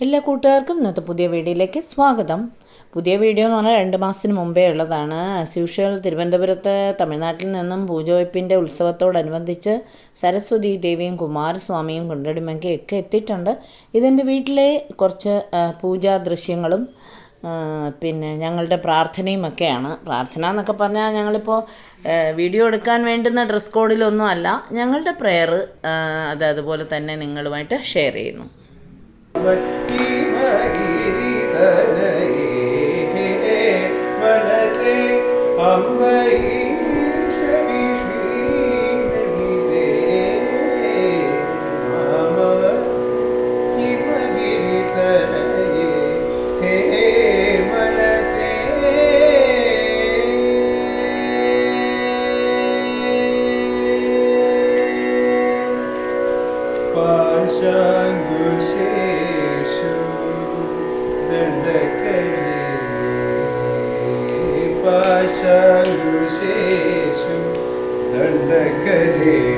എല്ലാ കൂട്ടുകാർക്കും ഇന്നത്തെ പുതിയ വീഡിയോയിലേക്ക് സ്വാഗതം. പുതിയ വീഡിയോ എന്ന് പറഞ്ഞാൽ രണ്ട് മാസത്തിന് മുമ്പേ ഉള്ളതാണ്. ആസ് യൂഷ്വൽ തിരുവനന്തപുരത്ത് തമിഴ്നാട്ടിൽ നിന്നും പൂജവയ്പ്പിന്റെ ഉത്സവത്തോടനുബന്ധിച്ച് സരസ്വതി ദേവിയും കുമാരസ്വാമിയും കുണ്ടടിമയ്ക്കും ഒക്കെ എത്തിയിട്ടുണ്ട്. ഇതെന്റെ വീട്ടിലെ കുറച്ച് പൂജാ ദൃശ്യങ്ങളും പിന്നെ ഞങ്ങളുടെ പ്രാർത്ഥനയും ഒക്കെയാണ്. പ്രാർത്ഥന എന്നൊക്കെ പറഞ്ഞാൽ ഞങ്ങളിപ്പോൾ വീഡിയോ എടുക്കാൻ വേണ്ടുന്ന ഡ്രസ് കോഡിലൊന്നും അല്ല. ഞങ്ങളുടെ പ്രെയർ അത് അതുപോലെ തന്നെ നിങ്ങളുമായിട്ട് ഷെയർ ചെയ്യുന്നു. വനത്തെ പാശാങ്കുശേഷു ദണ്ഡകരേ.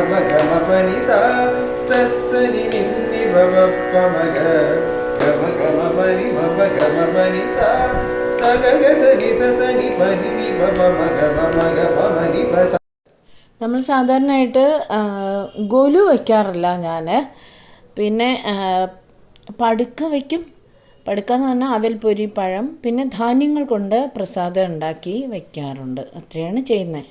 ಮ സസ്സനി നിന്നി ഭവപ്പമഗ ಪ ನಿ ಸ ಸ ಸ ನಿ നമ്മൾ സാധാരണയായിട്ട് ഗോലു വയ്ക്കാറില്ല ഞാൻ പിന്നെ പടുക്ക വയ്ക്കും പടുക്ക എന്ന് പറഞ്ഞാൽ അവൽപ്പൊരി പഴം. പിന്നെ ധാന്യങ്ങൾ കൊണ്ട് പ്രസാദം ഉണ്ടാക്കി വയ്ക്കാറുണ്ട് അത്രയാണ് ചെയ്യുന്നത്.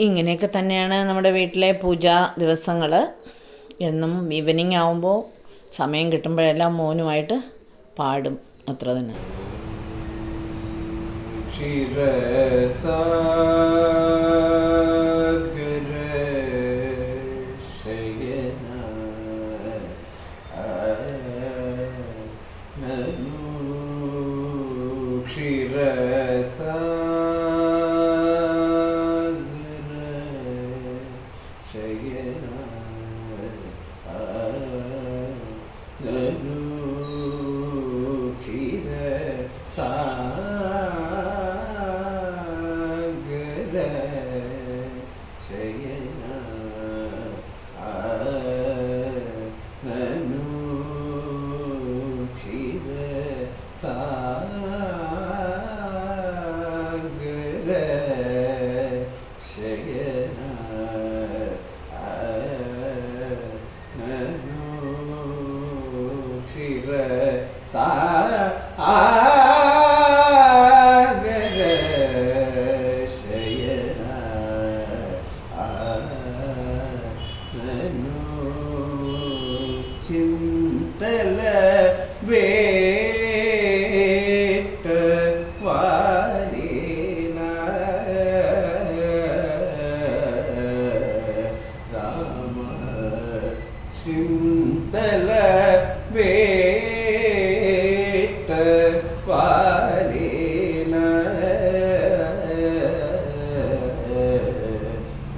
ഇങ്ങനെയൊക്കെ തന്നെയാണ് നമ്മുടെ വീട്ടിലെ പൂജാ ദിവസങ്ങൾ എന്നും ഈവനിങ് ആവുമ്പോൾ സമയം കിട്ടുമ്പോഴെല്ലാം മോനുമായിട്ട് പാടും അത്ര തന്നെ ക്ഷീരസാ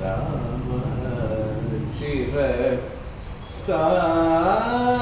Ram Shiva Sai.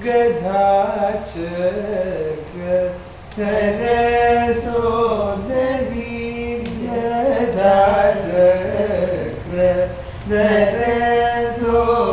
Gadha chakra, tere so devi. Gadha chakra, tere so.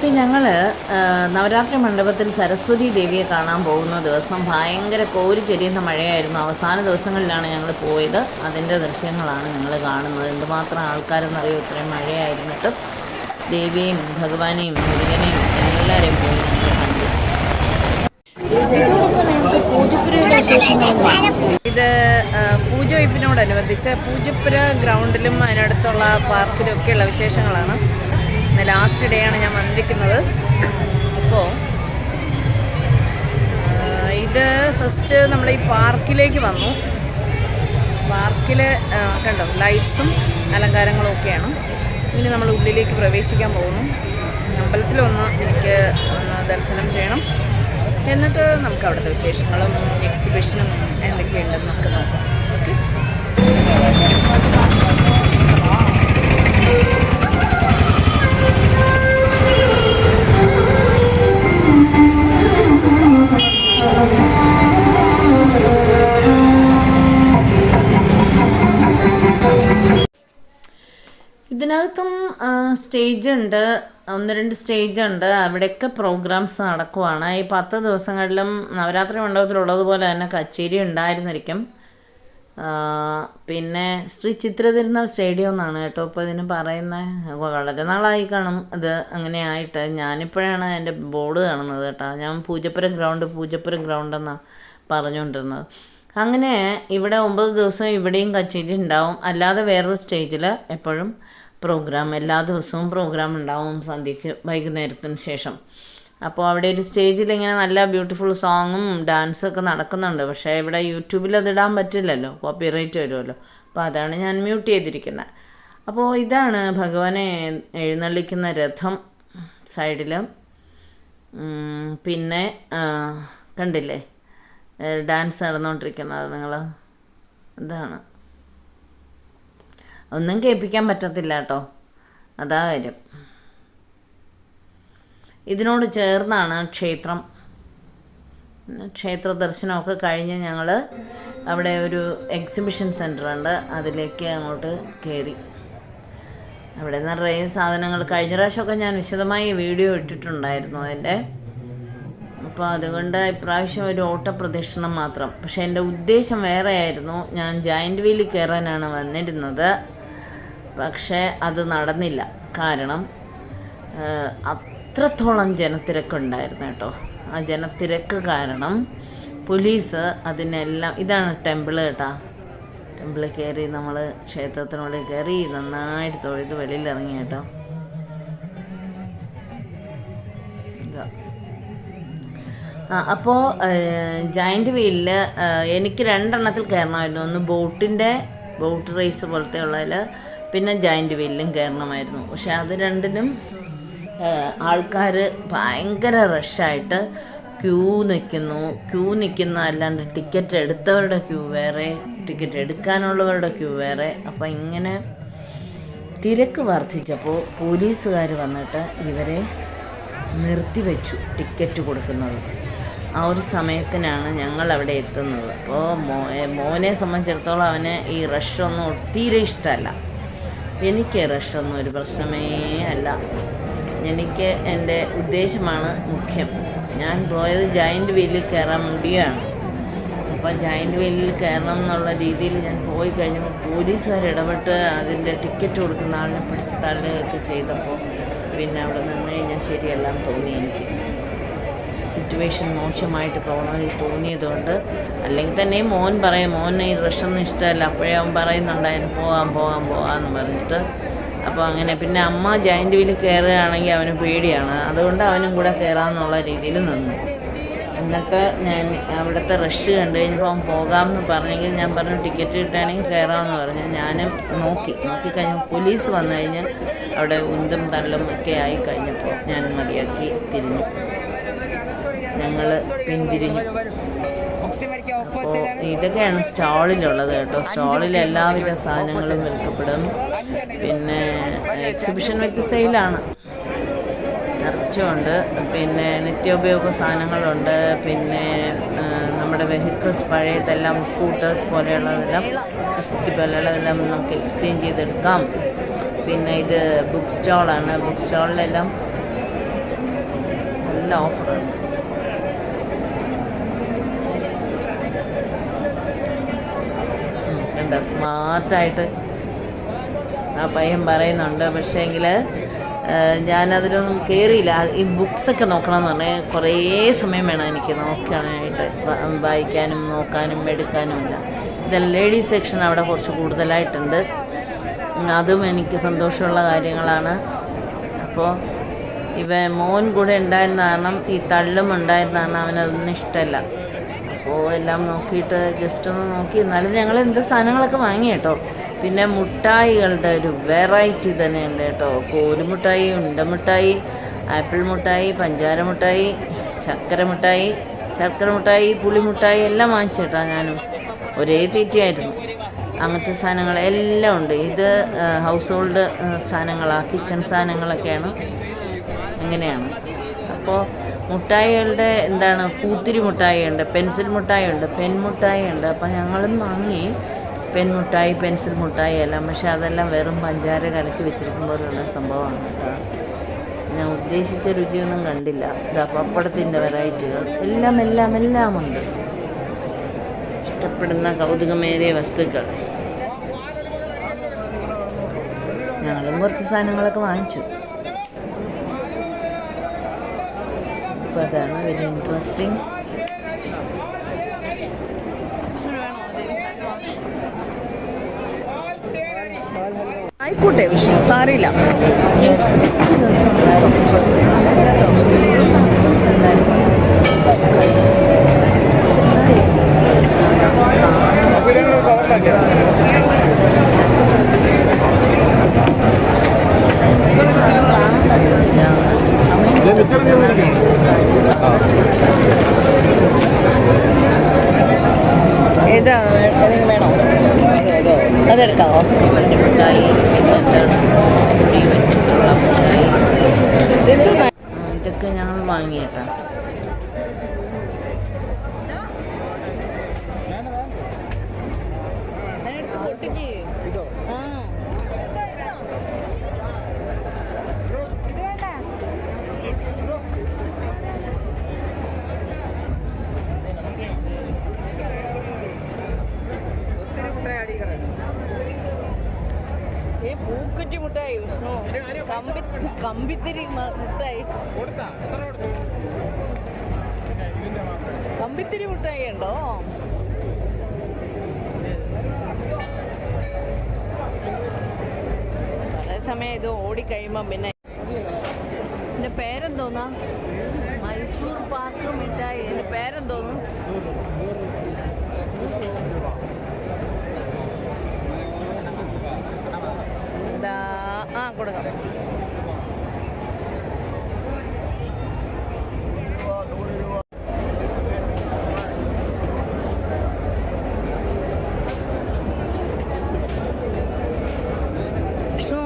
ഇത് ഞങ്ങൾ നവരാത്രി മണ്ഡപത്തിൽ സരസ്വതി ദേവിയെ കാണാൻ പോകുന്ന ദിവസം ഭയങ്കര കോരി ചെരിയുന്ന മഴയായിരുന്നു. അവസാന ദിവസങ്ങളിലാണ് ഞങ്ങൾ പോയത്. അതിന്റെ ദൃശ്യങ്ങളാണ് നിങ്ങൾ കാണുന്നത്. എന്തുമാത്രം ആൾക്കാരെന്നറിയോ ഇത്രയും മഴയായിരുന്നിട്ടും ദേവിയെയും ഭഗവാനെയും മുരുകനെയും എല്ലാവരെയും പോയി ഞങ്ങൾ കണ്ടു. ഇതോടൊപ്പം നിങ്ങൾക്ക് ഇത് പൂജ വയ്പിനോടനുബന്ധിച്ച് പൂജപ്പുര ഗ്രൗണ്ടിലും അതിനടുത്തുള്ള പാർക്കിലും ഒക്കെയുള്ള വിശേഷങ്ങളാണ്. ഇന്ന് ലാസ്റ്റ് ഡേ ആണ് ഞാൻ വന്നിരിക്കുന്നത്. അപ്പോൾ ഇത് ഫസ്റ്റ് നമ്മൾ ഈ പാർക്കിലേക്ക് വന്നു. പാർക്കിൽ കണ്ടോ ലൈറ്റ്സും അലങ്കാരങ്ങളും ഒക്കെയാണ്. ഇനി നമ്മൾ ഉള്ളിലേക്ക് പ്രവേശിക്കാൻ പോകുന്നു. അമ്പലത്തിലൊന്ന് എനിക്ക് ഒന്ന് ദർശനം ചെയ്യണം. എന്നിട്ട് നമുക്ക് അവിടുത്തെ വിശേഷങ്ങളും എക്സിബിഷനും എന്തൊക്കെയുണ്ടെന്നൊക്കെ നോക്കാം. ഓക്കെ ഇതിനകത്തും സ്റ്റേജ് ഉണ്ട് ഒന്ന് രണ്ട് സ്റ്റേജ് ഉണ്ട് അവിടെയൊക്കെ പ്രോഗ്രാംസ് നടക്കുവാണ്. ഈ പത്ത് ദിവസങ്ങളിലും നവരാത്രി മണ്ഡപത്തിലുള്ളതുപോലെ തന്നെ കച്ചേരി ഉണ്ടായിരുന്നിരിക്കും. പിന്നെ ശ്രീ ചിത്ര തിരുനാൾ സ്റ്റേഡിയം എന്നാണ് കേട്ടോ ഇപ്പോൾ ഇതിന് പറയുന്നത് വളരെ നാളായി കാണും. ഇത് അങ്ങനെ ആയിട്ട് ഞാനിപ്പോഴാണ് എന്റെ ബോർഡ് കാണുന്നത് കേട്ടോ. ഞാൻ പൂജപ്പുര ഗ്രൗണ്ട് പൂജപ്പുര ഗ്രൗണ്ട് എന്നാണ് പറഞ്ഞുകൊണ്ടിരുന്നത്. അങ്ങനെ ഇവിടെ ഒമ്പത് ദിവസം ഇവിടെയും കച്ചേരി ഉണ്ടാവും. അല്ലാതെ വേറൊരു സ്റ്റേജിൽ എപ്പോഴും പ്രോഗ്രാം എല്ലാ ദിവസവും പ്രോഗ്രാം ഉണ്ടാവും സന്ധ്യയ്ക്ക് വൈകുന്നേരത്തിന് ശേഷം. അപ്പോൾ അവിടെ ഒരു സ്റ്റേജിൽ ഇങ്ങനെ നല്ല ബ്യൂട്ടിഫുൾ സോങ്ങും ഡാൻസും ഒക്കെ നടക്കുന്നുണ്ട്. പക്ഷേ ഇവിടെ യൂട്യൂബിൽ അത് ഇടാൻ പറ്റില്ലല്ലോ കോപ്പിറൈറ്റ് വരുമല്ലോ. അപ്പോൾ അതാണ് ഞാൻ മ്യൂട്ട് ചെയ്തിരിക്കുന്നത് അപ്പോൾ ഇതാണ് ഭഗവാനെ എഴുന്നള്ളിക്കുന്ന രഥം സൈഡിൽ പിന്നെ കണ്ടില്ലേ? ഡാൻസ് നടന്നുകൊണ്ടിരിക്കുന്നത് നിങ്ങൾ എന്താണ് ഒന്നും കേൾപ്പിക്കാൻ പറ്റത്തില്ല കേട്ടോ. അതാ കാര്യം. ഇതിനോട് ചേർന്നാണ് ക്ഷേത്രം. ക്ഷേത്ര ദർശനമൊക്കെ കഴിഞ്ഞ് ഞങ്ങൾ അവിടെ ഒരു എക്സിബിഷൻ സെന്റർ ഉണ്ട്. അതിലേക്ക് അങ്ങോട്ട് കയറി അവിടെ നിറയെ സാധനങ്ങൾ കഴിഞ്ഞ പ്രാവശ്യമൊക്കെ ഞാൻ വിശദമായി വീഡിയോ ഇട്ടിട്ടുണ്ടായിരുന്നു അതിന്റെ. അപ്പോൾ അതുകൊണ്ട് ഇപ്രാവശ്യം ഒരു ഓട്ടപ്രദക്ഷിണം മാത്രം. പക്ഷേ എന്റെ ഉദ്ദേശം വേറെ ആയിരുന്നു ഞാൻ ജയന്റ് വീലിൽ കയറാനാണ് വന്നിരുന്നത്. പക്ഷേ അത് നടന്നില്ല. കാരണം അത്രത്തോളം ജനത്തിരക്കുണ്ടായിരുന്നു കേട്ടോ. ആ ജനത്തിരക്ക് കാരണം പോലീസ് അതിനെല്ലാം ഇതാണ് ടെമ്പിൾ കേട്ടാ. ടെമ്പിളിൽ കയറി നമ്മൾ ക്ഷേത്രത്തിനുള്ളിൽ കയറി നന്നായിട്ട് തൊഴുത് വെളിയിൽ ഇറങ്ങി കേട്ടോ അപ്പോൾ ജയന്റ് വീലിൽ എനിക്ക് രണ്ടെണ്ണത്തിൽ കയറണമായിരുന്നു. ഒന്ന് ബോട്ടിന്റെ ബോട്ട് റേസ് പോലത്തെ ഉള്ളതിൽ പിന്നെ ജോയിന്റ് വെല്ലും കയറണമായിരുന്നു. പക്ഷെ അത് രണ്ടിനും ആൾക്കാർ ഭയങ്കര റഷായിട്ട് ക്യൂ നിൽക്കുന്നു ക്യൂ നിൽക്കുന്ന അല്ലാണ്ട് ടിക്കറ്റ് എടുത്തവരുടെ ക്യൂ വേറെ ടിക്കറ്റ് എടുക്കാനുള്ളവരുടെ ക്യൂ വേറെ. അപ്പം ഇങ്ങനെ തിരക്ക് വർദ്ധിച്ചപ്പോൾ പോലീസുകാർ വന്നിട്ട് ഇവരെ നിർത്തിവെച്ചു ടിക്കറ്റ് കൊടുക്കുന്നത്. ആ ഒരു സമയത്തിനാണ് ഞങ്ങൾ അവിടെ എത്തുന്നത് അപ്പോൾ മോനെ സംബന്ധിച്ചിടത്തോളം അവന് ഈ റഷൊന്നും തീരെ ഇഷ്ടമല്ല. എനിക്ക് റഷൊന്നും ഒരു പ്രശ്നമേ അല്ല. എനിക്ക് എന്റെ ഉദ്ദേശമാണ് മുഖ്യം. ഞാൻ പോയത് ജോയിന്റ് വീലിൽ കയറാൻ വേണ്ടിയാണ് അപ്പോൾ ജോയിന്റ് വീലിൽ കയറണം എന്നുള്ള രീതിയിൽ ഞാൻ പോയി കഴിഞ്ഞപ്പോൾ പോലീസുകാർ ഇടപെട്ട് അതിന്റെ ടിക്കറ്റ് കൊടുക്കുന്ന ആളിനെ പിടിച്ച് തള്ളുകയൊക്കെ ചെയ്തപ്പോൾ പിന്നെ അവിടെ നിന്ന് കഴിഞ്ഞാൽ ശരിയെല്ലാം തോന്നി എനിക്ക്. സിറ്റുവേഷൻ മോശമായിട്ട് തോന്നി തോന്നിയതുകൊണ്ട്. അല്ലെങ്കിൽ തന്നെ മോൻ പറയും മോന് ഈ റഷൊന്നും ഇഷ്ടമല്ല. അപ്പോഴേ അവൻ പറയുന്നുണ്ടായിരുന്നു പോകാം പോകാം പോകാമെന്ന് പറഞ്ഞിട്ട്. അപ്പോൾ അങ്ങനെ പിന്നെ അമ്മ ജയന്റ് വീലിൽ കയറുകയാണെങ്കിൽ അവന് പേടിയാണ്. അതുകൊണ്ട് അവനും കൂടെ കയറാമെന്നുള്ള രീതിയിൽ നിന്നു. എന്നിട്ട് ഞാൻ അവിടുത്തെ റഷ് കണ്ടു കഴിഞ്ഞപ്പോൾ അവൻ പോകാമെന്ന് പറഞ്ഞെങ്കിൽ ഞാൻ പറഞ്ഞു ടിക്കറ്റ് കിട്ടുകയാണെങ്കിൽ കയറാമെന്ന് പറഞ്ഞു. ഞാനും നോക്കി. നോക്കിക്കഴിഞ്ഞപ്പോൾ പോലീസ് വന്നു കഴിഞ്ഞ് അവിടെ ഉന്തും തള്ളും ഒക്കെ ആയി കഴിഞ്ഞപ്പോൾ ഞാൻ മതിയാക്കി തിരിഞ്ഞു. ഞങ്ങൾ പിന്തിരിഞ്ഞു. അപ്പോൾ ഇതൊക്കെയാണ് സ്റ്റാളിലുള്ളത് കേട്ടോ. സ്റ്റാളിൽ എല്ലാവിധ സാധനങ്ങളും വിൽക്കപ്പെടും. പിന്നെ എക്സിബിഷൻ വിത്ത് സെയിലാണ്. നിറച്ചുണ്ട്. പിന്നെ നിത്യോപയോഗ സാധനങ്ങളുണ്ട്. പിന്നെ നമ്മുടെ വെഹിക്കിൾസ് പഴയതെല്ലാം സ്കൂട്ടേഴ്സ് പോലെയുള്ളതെല്ലാം സുസുക്കി പോലെയുള്ളതെല്ലാം നമുക്ക് എക്സ്ചേഞ്ച് ചെയ്തെടുക്കാം. പിന്നെ ഇത് ബുക്ക് സ്റ്റാളാണ്. ബുക്ക് സ്റ്റാളിലെല്ലാം നല്ല ഓഫറുണ്ട്. കണ്ട. സ്മാർട്ടായിട്ട് ആ പയ്യൻ പറയുന്നുണ്ട്. പക്ഷേ എങ്കിൽ ഞാനതിലൊന്നും കയറിയില്ല ഈ ബുക്സൊക്കെ നോക്കണം എന്ന് പറഞ്ഞാൽ കുറേ സമയം വേണം എനിക്ക് നോക്കാനായിട്ട്. വായിക്കാനും നോക്കാനും എടുക്കാനുമില്ല ഇതെല്ലാം ലേഡീസ് സെക്ഷൻ അവിടെ കുറച്ച് കൂടുതലായിട്ടുണ്ട്. അതും എനിക്ക് സന്തോഷമുള്ള കാര്യങ്ങളാണ്. അപ്പോൾ ഇവ മോൻ കൂടെ ഉണ്ടായിരുന്ന കാരണം ഈ തള്ളും ഉണ്ടായിരുന്ന കാരണം അവനതൊന്നും ഇഷ്ടമല്ല. അപ്പോൾ എല്ലാം നോക്കിയിട്ട് ജസ്റ്റ് ഒന്ന് നോക്കി. എന്നാലും ഞങ്ങൾ എന്ത് സാധനങ്ങളൊക്കെ വാങ്ങി കേട്ടോ. പിന്നെ മുട്ടായികളുടെ ഒരു വെറൈറ്റി തന്നെയുണ്ട് കേട്ടോ. കോലുമുട്ടായി ഉണ്ടമുട്ടായി ആപ്പിൾ മുട്ടായി പഞ്ചാര മുട്ടായി ശർക്കര മുട്ടായി ശർക്കര മുട്ടായി പുളിമുട്ടായി എല്ലാം വാങ്ങിച്ചു കേട്ടോ ഞാനും. ഒരേ തീറ്റയായിരുന്നു അങ്ങനത്തെ സാധനങ്ങൾ എല്ലാം ഉണ്ട്. ഇത് ഹൗസ് ഹോൾഡ് സാധനങ്ങളാണ് കിച്ചൺ സാധനങ്ങളൊക്കെയാണ്. എങ്ങനെയാണ്? അപ്പോൾ മുട്ടായികളുടെ എന്താണ് പൂത്തിരി മുട്ടായി ഉണ്ട് പെൻസിൽ മുട്ടായി ഉണ്ട് പെൻ മുട്ടായി ഉണ്ട് അപ്പോൾ ഞങ്ങളും വാങ്ങി പെൻ മുട്ടായി പെൻസിൽ മുട്ടായി എല്ലാം. പക്ഷെ അതെല്ലാം വെറും പഞ്ചാര കലക്കി വെച്ചിരിക്കും പോലുള്ള സംഭവമാണ് കേട്ടോ. ഞാൻ ഉദ്ദേശിച്ച രുചിയൊന്നും കണ്ടില്ല. ഇതാ പപ്പടത്തിന്റെ വെറൈറ്റികൾ. എല്ലാം എല്ലാം എല്ലാം ഉണ്ട്. ഇഷ്ടപ്പെടുന്ന കൗതുകമേറിയ വസ്തുക്കൾ. ഞങ്ങളും കുറച്ച് സാധനങ്ങളൊക്കെ വാങ്ങിച്ചു. അപ്പോൾ അതാണ് വെരി ഇൻട്രസ്റ്റിംഗ് ആയിക്കോട്ടെ വിഷ്ണു സാറിയില്ല ഏതാ ഏതെങ്കിലും വേണോ? അതെടുക്കാവോ? മിഠായി പിന്നെ എന്താണ് പൊടി വെച്ചിട്ടുള്ള മിഠായി ആ, ഇതൊക്കെ ഞങ്ങൾ വാങ്ങിയേട്ടാ ഏ മുട്ടായി. കമ്പി കമ്പിത്തിരി മുട്ടായി. കമ്പിത്തിരി മുട്ടായി ഉണ്ടോ? അതേസമയം ഇത് ഓടിക്കഴിയുമ്പം പിന്നെ എന്റെ പേരെന്തോന്നാ? മൈസൂർ പാർക്ക് മിഠായി. എന്റെ പേരെന്തോന്നു എന്താ ആ കൊടുക്കാം. വിഷ്ണു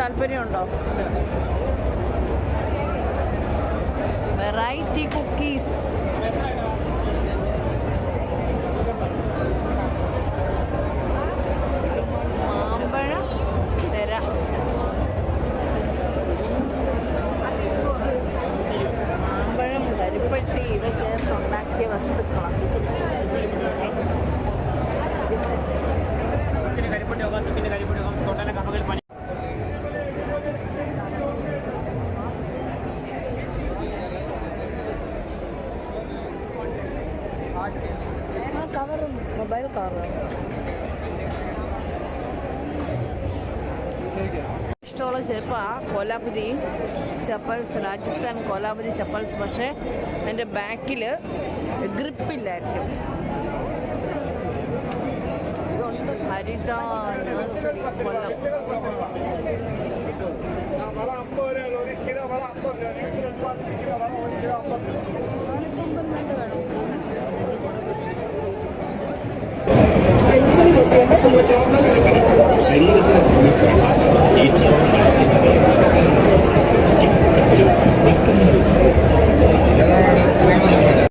താല്പര്യമുണ്ടോ? വെറൈറ്റി കുക്കീസ് ആ കവറും മൊബൈൽ കവറും ഇഷ്ടമുള്ള ചെരുപ്പ് ആ കോലാപുരി ചപ്പൽസ് രാജസ്ഥാൻ കോലാപുരി ചപ്പൽസ് പക്ഷേ എന്റെ ബാക്കിൽ ഗ്രിപ്പില്ലായിരിക്കും ഹരിത നഴ്സറി കൊല്ലം ശരീരത്തിന് പുറമെ പുരട്ടാൻ ഈ എന്നിവയെ മനോഹരമായി ഒരു ഉൽപ്പന്നങ്ങളുണ്ടാകും വിഷ്ണുവിന്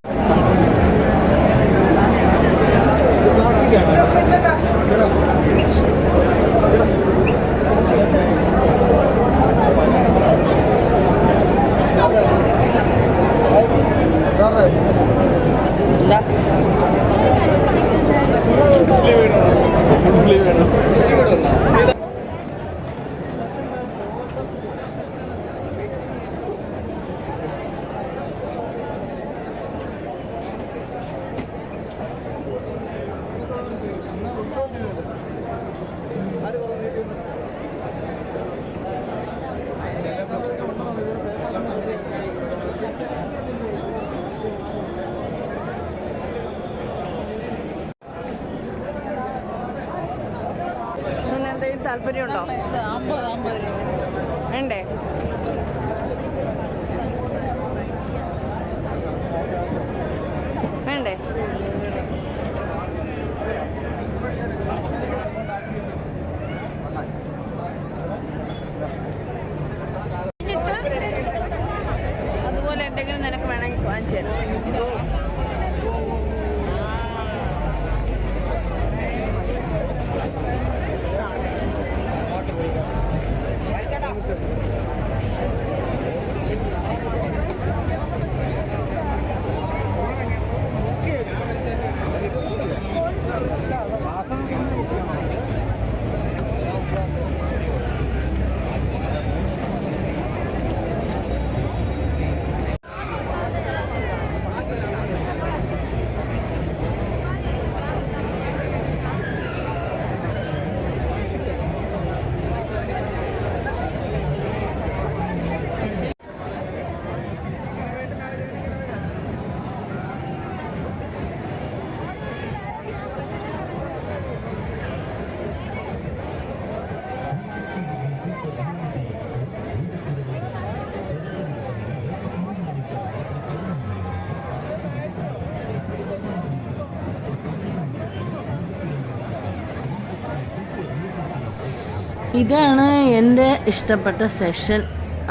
ഇതാണ് എന്റെ ഇഷ്ടപ്പെട്ട സെഷൻ.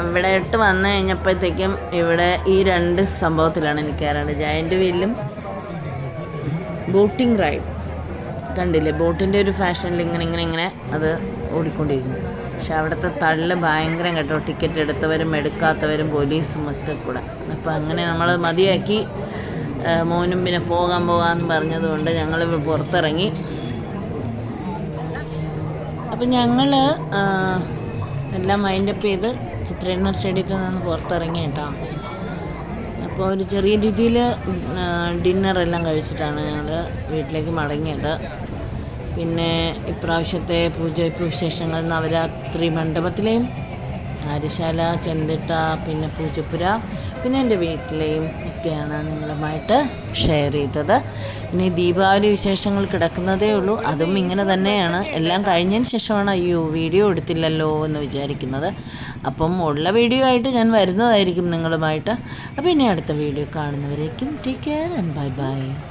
ഇവിടെയിട്ട് വന്നു കഴിഞ്ഞപ്പോഴത്തേക്കും ഇവിടെ ഈ രണ്ട് സംഭവത്തിലാണ് എനിക്ക് കയറേണ്ടത് ജയന്റ് വീലിലും ബോട്ടിംഗ് റൈഡ്. കണ്ടില്ലേ? ബോട്ടിന്റെ ഒരു ഫാഷനിൽ ഇങ്ങനെ ഇങ്ങനെ ഇങ്ങനെ അത് ഓടിക്കൊണ്ടിരിക്കുന്നു. പക്ഷെ അവിടുത്തെ തള്ള് ഭയങ്കരം കേട്ടോ. ടിക്കറ്റ് എടുത്തവരും എടുക്കാത്തവരും പോലീസും ഒക്കെ കൂടെ. അപ്പോൾ അങ്ങനെ നമ്മൾ മതിയാക്കി മോനും പിന്നെ പോകാൻ പോകാമെന്ന് പറഞ്ഞതുകൊണ്ട് ഞങ്ങൾ പുറത്തിറങ്ങി. അപ്പം ഞങ്ങൾ എല്ലാം മൈൻഡപ്പ് ചെയ്ത് ചിത്രേണ്ണ സ്റ്റേഡിയത്തിൽ നിന്ന് പുറത്തിറങ്ങി കേട്ടോ. അപ്പോൾ ഒരു ചെറിയ രീതിയിൽ ഡിന്നറെല്ലാം കഴിച്ചിട്ടാണ് ഞങ്ങൾ വീട്ടിലേക്ക് മടങ്ങിയത്. പിന്നെ ഇപ്രാവശ്യത്തെ പൂജ വിശേഷങ്ങൾ നവരാത്രി മണ്ഡപത്തിലെയും ആര്യശാല ചെന്തിട്ട പിന്നെ പൂജപ്പുര പിന്നെ എന്റെ വീട്ടിലെയും ഒക്കെയാണ് നിങ്ങളുമായിട്ട് ഷെയർ ചെയ്തത്. ഇനി ദീപാവലി വിശേഷങ്ങൾ കിടക്കുന്നതേ ഉള്ളൂ. അതും ഇങ്ങനെ തന്നെയാണ്. എല്ലാം കഴിഞ്ഞതിന് ശേഷമാണ് അയ്യോ വീഡിയോ എടുത്തില്ലല്ലോ എന്ന് വിചാരിക്കുന്നത്. അപ്പം ഉള്ള വീഡിയോ ആയിട്ട് ഞാൻ വരുന്നതായിരിക്കും നിങ്ങളുമായിട്ട്. അപ്പോൾ ഇനി അടുത്ത video കാണുന്നവരേക്കും take care and bye bye